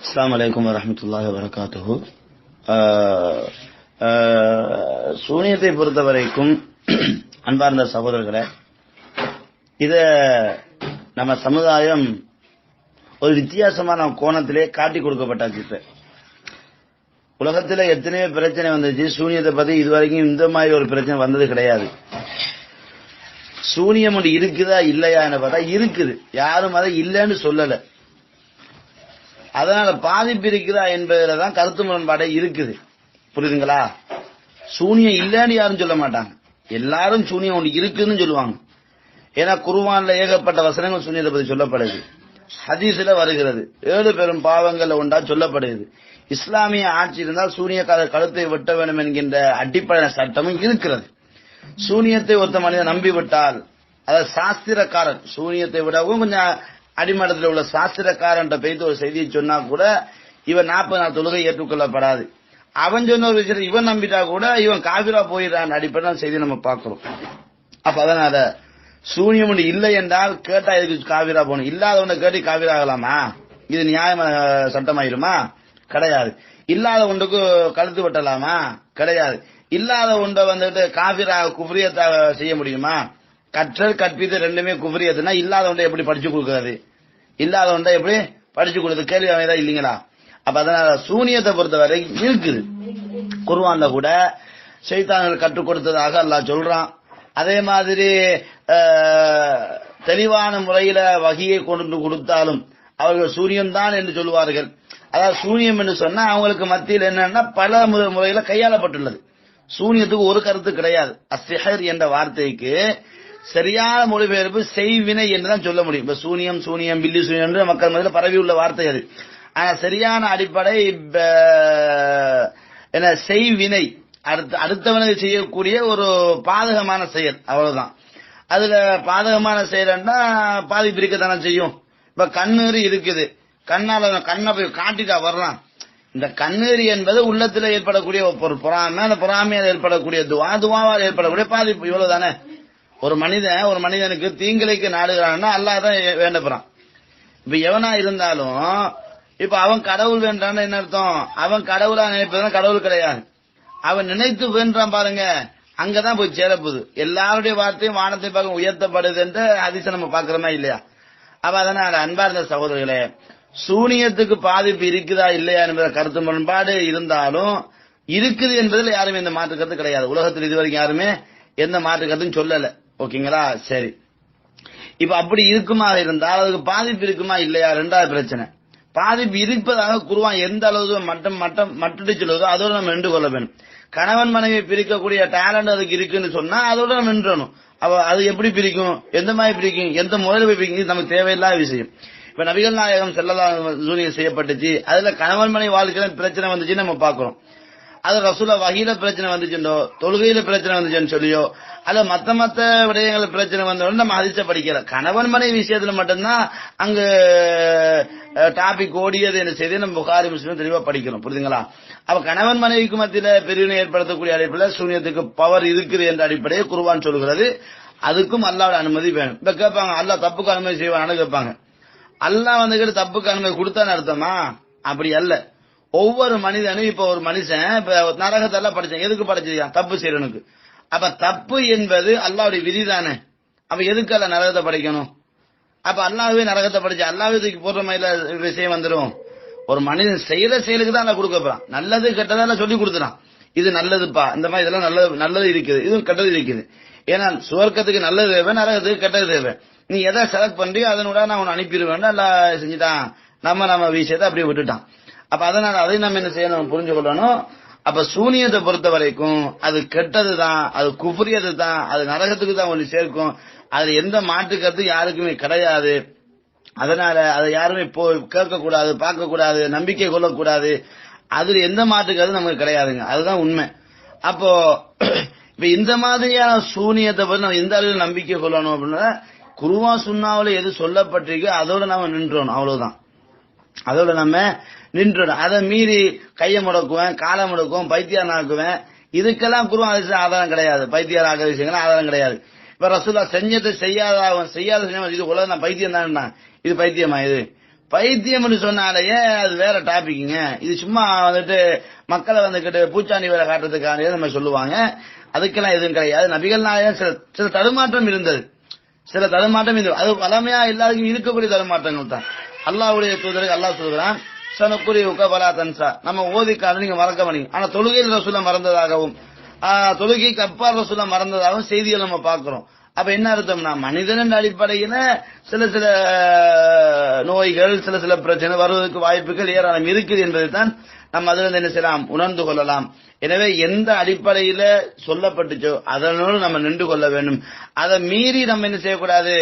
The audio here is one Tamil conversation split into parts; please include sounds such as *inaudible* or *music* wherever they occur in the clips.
அஸ்ஸலாமு அலைக்கும் வரஹ்மத்துல்லாஹி வபரகாத்துஹு சூனியத்தை பொறுத்த வரைக்கும் *clears throat* அன்பார்ந்த சகோதரர்களே இத நம்ம சமுதாயம் ஒரு வித்தியாசமான கோணத்திலே காட்டி கொடுக்கப்பட்டாச்சு உலகத்தில் உலகத்துல எத்தனையோ பிரச்சனை வந்துச்சு சூனியத்தை பத்தி இதுவரைக்கும் இந்த மாதிரி ஒரு பிரச்சனை வந்தது கிடையாது. சூனியம் ஒன்று இருக்குதா இல்லையான்னு பார்த்தா இருக்குது. யாரும் அதை இல்லைன்னு சொல்லலை. அதனால பாதிப்பு இருக்குதா என்பதுல தான் கருத்து முரண்பாடே இருக்குது. புரியுதுங்களா? சூனியம் இல்லைன்னு யாரும் சொல்ல மாட்டாங்க. எல்லாரும் சூனியம் ஒன்று இருக்குதுன்னு சொல்லுவாங்க. ஏன்னா குருவான்ல ஏகப்பட்ட வசனங்கள் சூனியத்தை பத்தி சொல்லப்படுது. ஹதீஸ்ல வருகிறது. ஏழு பெரும் பாவங்கள்ல உண்டா சொல்லப்படுகிறது. இஸ்லாமிய ஆட்சி இருந்தால் சூனியக்கார கழுத்தை வெட்ட வேண்டும் என்கின்ற அடிப்படை சட்டமும் இருக்கிறது. சூனியத்தை ஒருத்த மனிதன் நம்பிவிட்டால் அதாவது சாஸ்திரக்காரன் சூனியத்தை விடவும் கொஞ்சம் அடிமட்டத்தில் உள்ள சாஸ்திரக்காரன் பெய்து ஒரு செய்தியை சொன்னா கூட இவன் நாற்பது நாள் தொழுகை ஏற்றுக்கொள்ளப்படாது. அவன் சொன்ன ஒரு விஷயத்தை இவன் நம்பிட்டா கூட இவன் காவிரா போயிடறான் அடிப்படையில் செய்தி நம்ம பார்க்கிறோம். அப்ப அதனால சூனியம் ஒன்று இல்லை என்றால் கேட்டா எதுக்கு காவிரா போகணும்? இல்லாதவனை கேட்டு காவிரா ஆகலாமா? இது நியாயமான சட்டமாயிருமா? கிடையாது. இல்லாத ஒன்றுக்கு கழுத்து வெட்டலாமா? கிடையாது. இல்லாத ஒன்றை வந்துட்டு காவிரா குபரியத்தை செய்ய முடியுமா? கற்றல் கற்பித்து ரெண்டுமே குபரியத்துனா இல்லாத ஒன்றை எப்படி படிச்சு கொடுக்கறது? இல்லாதவன் தான் எப்படி? படிச்சு கொடுத்து கேள்வி அமைதா இல்லைங்களா? அப்ப அதனால சூனியத்தை பொறுத்தவரை இருக்குது குருவான்ல கூட செய்தாங்கள் கற்றுக் கொடுத்ததாக அல்லாஹ் சொல்றான். அதே மாதிரி தெளிவான முறையில வகையை கொண்டு கொடுத்தாலும் அவர்கள் சூரியன் தான் என்று சொல்லுவார்கள். அதாவது சூனியம் என்று சொன்னா அவங்களுக்கு மத்தியில் என்னன்னா பல முறையில கையாளப்பட்டுள்ளது. சூனியத்துக்கு ஒரு கருத்து கிடையாது. அசிஹர் என்ற வார்த்தைக்கு சரியான மொழிபெயர்ப்பு செய்வினை என்றுதான் சொல்ல முடியும். இப்ப சூனியம் சூனியம் பில்லி சூனியம் என்று மக்கள் மத்தியில் பரவி உள்ள வார்த்தை அது. ஆனா சரியான அடிப்படை என்ன செய்வினை. அடுத்த அடுத்தவனுக்கு செய்யக்கூடிய ஒரு பாதகமான செயல் அவ்வளவுதான். அதுல பாதகமான செயல்னா பாதிப்பு இருக்கத்தானே செய்யும். இப்ப கண்ணீர் இருக்குது. கண்ணால கண்ணை போய் காட்டிட்டா வரலாம் இந்த கண்ணீர் என்பது உள்ளத்துல ஏற்படக்கூடிய ஒரு பொறாமை அந்த பொறாமையால் ஏற்படக்கூடிய துவா துவாவால் ஏற்படக்கூடிய பாதிப்பு. இவ்வளவுதானே? ஒரு மனிதன் ஒரு மனிதனுக்கு தீங்கிழைக்கு நாடுகிறான்னா அல்லாதான் வேண்டப்படுறான் இப்ப எவனா இருந்தாலும் இப்ப அவன் கடவுள் வேண்டான்னு என்ன அர்த்தம்? அவன் கடவுளா நினைப்பதுனா கடவுள் கிடையாது. அவன் நினைத்து வேண்டான் பாருங்க அங்கதான் போய் சேரப்போகுது. எல்லாருடைய வார்த்தையும் வானத்தை பார்க்க உயர்த்தப்படுது என்று அதிசயம் நம்ம பாக்குறோமா இல்லையா? அப்ப அதனால அன்பார்ந்த சகோதரர்களே சூனியத்துக்கு பாதிப்பு இருக்குதா இல்லையா என்பத கருத்து முரண்பாடு இருந்தாலும் இருக்குது என்பதில் யாருமே இந்த மாற்று கருத்து கிடையாது. உலகத்தில் இதுவரைக்கும் யாருமே எந்த மாற்று கருத்தும் சொல்லலை. ஓகேங்களா? சரி. இப்ப அப்படி இருக்குமா இருந்தால் அதுக்கு பாதிப்பு இருக்குமா இல்லையா? ரெண்டாவது பிரச்சனை. பாதிப்பு இருப்பதாக குருவான் எந்த அளவு மட்டம் மட்டம் மட்டடிச்சுள்ளதோ அதோட நம்ம நின்று கொள்ள வேணும் கணவன் மனைவி பிரிக்கக்கூடிய டேலண்ட் அதுக்கு இருக்குன்னு சொன்னா அதோட நம்ம நின்றணும். அவ அது எப்படி பிரிக்கும்? எந்த மாதிரி பிரிக்கும்? எந்த முறையில் போய் பிரிக்கும்? நமக்கு தேவையில்லாத விஷயம். இப்ப நபிகள் நாயகம் செல்லலாம் சூனியம் செய்யப்பட்டுச்சு. அதுல கணவன் மனைவி வாழ்க்கையில பிரச்சனை வந்துச்சுன்னு நம்ம பாக்குறோம் அது ரசூல வகையில பிரச்சனை வந்துச்சுண்டோ தொழுகையில பிரச்சனை வந்துச்சுன்னு சொல்லியோ அல்ல மத்த மத்த விடயங்கள பிரச்சனை வந்தோட நம்ம அதிர்ச்ச படிக்கிறோம். கணவன் மனைவி விஷயத்துல மட்டும்தான் அங்கு டாபிக் ஓடியது என்ன செய்து நம்ம புகாரி முஸ்லீம் தெளிவா படிக்கணும். புரியுதுங்களா? அப்ப கணவன் மனைவிக்கு மத்தியில பிரிவினை ஏற்படுத்தக்கூடிய அடிப்படையில் சூன்யத்துக்கு பவர் இருக்குது என்ற அடிப்படையை குருவான் சொல்கிறது. அதுக்கும் அல்லாவோட அனுமதி வேணும். இப்ப கேட்பாங்க அல்லா தப்புக்கு அனுமதி செய்வான்னு கேட்பாங்க. அல்லா வந்துகிட்டு தப்புக்கு அனுமதி கொடுத்தான்னு அர்த்தமா? அப்படி அல்ல. ஒவ்வொரு மனிதனும் இப்ப ஒரு மனுஷன் இப்ப நரகத்தெல்லாம் படிச்சான். எதுக்கு படைச்சிருக்கா தப்பு செய்யறனுக்கு அப்ப தப்பு என்பது அல்லாவுடைய விதி தானே அப்ப எதுக்கு அல்ல நரகத்தை படிக்கணும்? அப்ப அல்லாவே நரகத்தை படிச்சு அல்லாவே தூக்கி போடுற மாதிரி விஷயம் வந்துடும் ஒரு மனிதன் செய்யற செயலுக்கு தான் கொடுக்க போறான் நல்லது கெட்டதான் சொல்லி கொடுத்துறான் இது நல்லதுப்பா. இந்த மாதிரி இதெல்லாம் நல்லது நல்லது இருக்குது. இதுவும் கெட்டது இருக்குது. ஏன்னா சுவர்க்கத்துக்கு நல்லது தேவை நரகத்துக்கு கெட்டது தேவை. நீ எதை செலக்ட் பண்றியோ அதனோட நான் உன்னை அனுப்பிடுவேன் நல்லா செஞ்சுட்டான். நம்ம நம்ம விஷயத்தை அப்படியே விட்டுட்டான். அப்ப அதனால அதை நம்ம என்ன செய்யணும் புரிஞ்சு கொள்ளணும் அப்ப சூனியத்தை பொறுத்த வரைக்கும் அது கெட்டது தான் அது குபுரியது தான் அது நரகத்துக்கு தான் ஒன்று சேர்க்கும். அதுல எந்த மாற்று யாருக்குமே கிடையாது. அதனால அதை யாருமே போ கேட்க கூடாது பார்க்க கூடாது நம்பிக்கை கொள்ளக்கூடாது. அதுல எந்த மாற்று நமக்கு கிடையாதுங்க. அதுதான் உண்மை. அப்போ *clears throat* இப்ப இந்த மாதிரியான சூனியத்தை பத்தி நம்ம எந்த அளவில் நம்பிக்கை கொள்ளணும் அப்படின்னா குருவா சுண்ணாவில் எது சொல்லப்பட்டிருக்கோ அதோட நம்ம நின்றோம் அவ்வளவுதான். அதோட நம்ம நின்றோம் அதை மீறி கையை முடக்குவேன் காலை முடக்குவேன் பைத்தியம் ஆக்குவேன். இதுக்கெல்லாம் குருவான் அதிசயம் ஆதாரம் கிடையாது. பைத்தியார் ஆகிற விஷயங்கள் ஆதாரம் கிடையாது. இப்ப ரசூலா செஞ்சதை செய்யாதாகும் செய்யாத செஞ்ச இது உலக நான் பைத்தியம் தான் இது பைத்தியமா இது? பைத்தியம்னு சொன்னாலேயே அது வேற டாபிக்குங்க. இது சும்மா வந்துட்டு மக்களை வந்துகிட்டு பூச்சாண்டி வேலை காட்டுறதுக்காக நம்ம சொல்லுவாங்க. அதுக்கெல்லாம் எதுவும் கிடையாது. நபிகள்னாலே சில சில தடுமாற்றம் இருந்தது. சில தடுமாற்றம் இருந்தது. அது வளமையா எல்லாருக்கும் இருக்கக்கூடிய தடுமாற்றங்கள் தான். அல்லாவுடைய தூதரை அல்லாஹ் சொல்கிறான் சனக்குரி உகபலா தன்சா. நம்ம ஓதிக்காத நீங்க மறக்க பண்ணீங்க ஆனா தொழுகையில் ரசூலை மறந்ததாகவும் தொழுகைக்கு அப்பால் ரசூலை மறந்ததாகவும் செய்தியை நம்ம பாக்குறோம் அப்ப என்ன அர்த்தம்னா மனிதனின் அடிப்படையில சில சில நோய்கள் சில சில பிரச்சனை வருவதற்கு வாய்ப்புகள் ஏராளம் இருக்குது என்பதை தான் நம்ம அதுல என்ன செய்யலாம்? உணர்ந்து கொள்ளலாம். எனவே எந்த அடிப்படையில சொல்லப்பட்டுச்சோ அதனோடு நம்ம நின்று கொள்ள வேண்டும். அதை மீறி நம்ம என்ன செய்யக்கூடாது?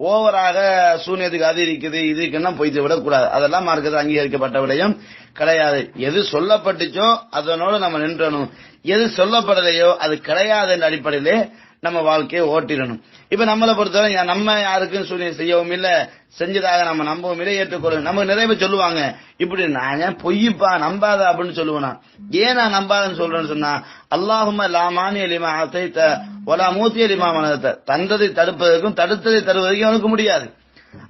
ஓவராக சூன்யத்துக்கு அது இருக்குது இதுக்குன்னா போய்த்து விடக்கூடாது. அதெல்லாம் மார்க்கத்தில் அங்கீகரிக்கப்பட்ட விடயம் கிடையாது. எது சொல்லப்பட்டுச்சோ அதனோடு நம்ம நின்றணும். எது சொல்லப்படலையோ அது கிடையாது என்ற அடிப்படையிலே நம்ம வாழ்க்கையை ஓட்டிடணும். இப்ப நம்மளை பொறுத்தவரை நம்ம யாருக்கும் சொல்லி செய்யவும் இல்ல செஞ்சதாக நம்ம நம்பவும் இல்லை ஏற்றுக்கொள்ளும் நமக்கு நிறைய பேர் சொல்லுவாங்க. இப்படி நான் ஏன் பொய்யுப்பா நம்பாத அப்படின்னு சொல்லுவேனா? ஏன் நான் நம்பாதன்னு சொல்றேன்னு சொன்னா அல்லாஹும லாமானி அலிமா அசைத்த ஒலா மூத்தி அலிமா மனத தந்ததை தடுப்பதற்கும் தடுத்ததை தருவதற்கும் அவனுக்கு முடியாது.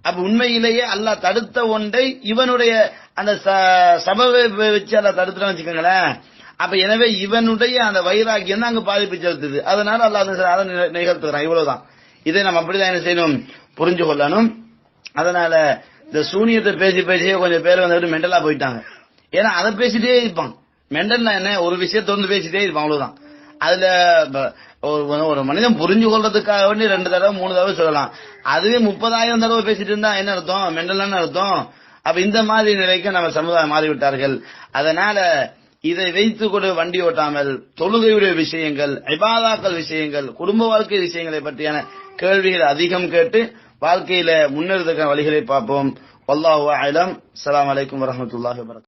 அப்ப உண்மையிலேயே அல்லாஹ் தடுத்த ஒன்றை இவனுடைய அந்த ச- சபவை வச்சு அல்லாஹ் தடுத்துட்டான்னு வச்சுக்கோங்களேன். அப்ப எனவே இவனுடைய அந்த வைராக்கியம் தான் அங்கு பாதிப்பு செலுத்துது. அதனால அல்லாஹ் அதை நிக- நிகழ்த்துகிறான். இவ்வளவுதான். இதை நம்ம அப்படிதான் என்ன செய்யணும்? புரிஞ்சு கொள்ளணும். அதனால இந்த சூனியத்தை பேசி பேசியே கொஞ்சம் பேர் வந்துட்டு மெண்டலா போயிட்டாங்க. ஏன்னா அதை பேசிட்டே இருப்பான். மெண்டல்னா என்ன? ஒரு விஷயத்த வந்து பேசிட்டே இருப்பான் அவ்வளவுதான். அதுல ஒரு ஒரு மனிதன் புரிஞ்சு கொள்றதுக்காக வேண்டி ரெண்டு தடவை மூணு தடவை சொல்லலாம். அதுவே முப்பதாயிரம் தடவை பேசிட்டு இருந்தா என்ன அர்த்தம்? மெண்டலான அர்த்தம்? அப்ப இந்த மாதிரி நிலைக்கு நம்ம சமுதாயம் மாறிவிட்டார்கள். அதனால இதை வைத்துக் கொண்டு வண்டி ஓட்டாமல் தொழுகையுடைய விஷயங்கள் ஐபாதாக்கள் விஷயங்கள் குடும்ப வாழ்க்கை விஷயங்களை பற்றியான கேள்விகள் அதிகம் கேட்டு வாழ்க்கையில முன்னேறதுக்கான வழிகளை பார்ப்போம். வல்லாஹு அலம் அலாம் அலைக்கும் வரஹ்மத்துல்லாஹி வபரகாத்துஹு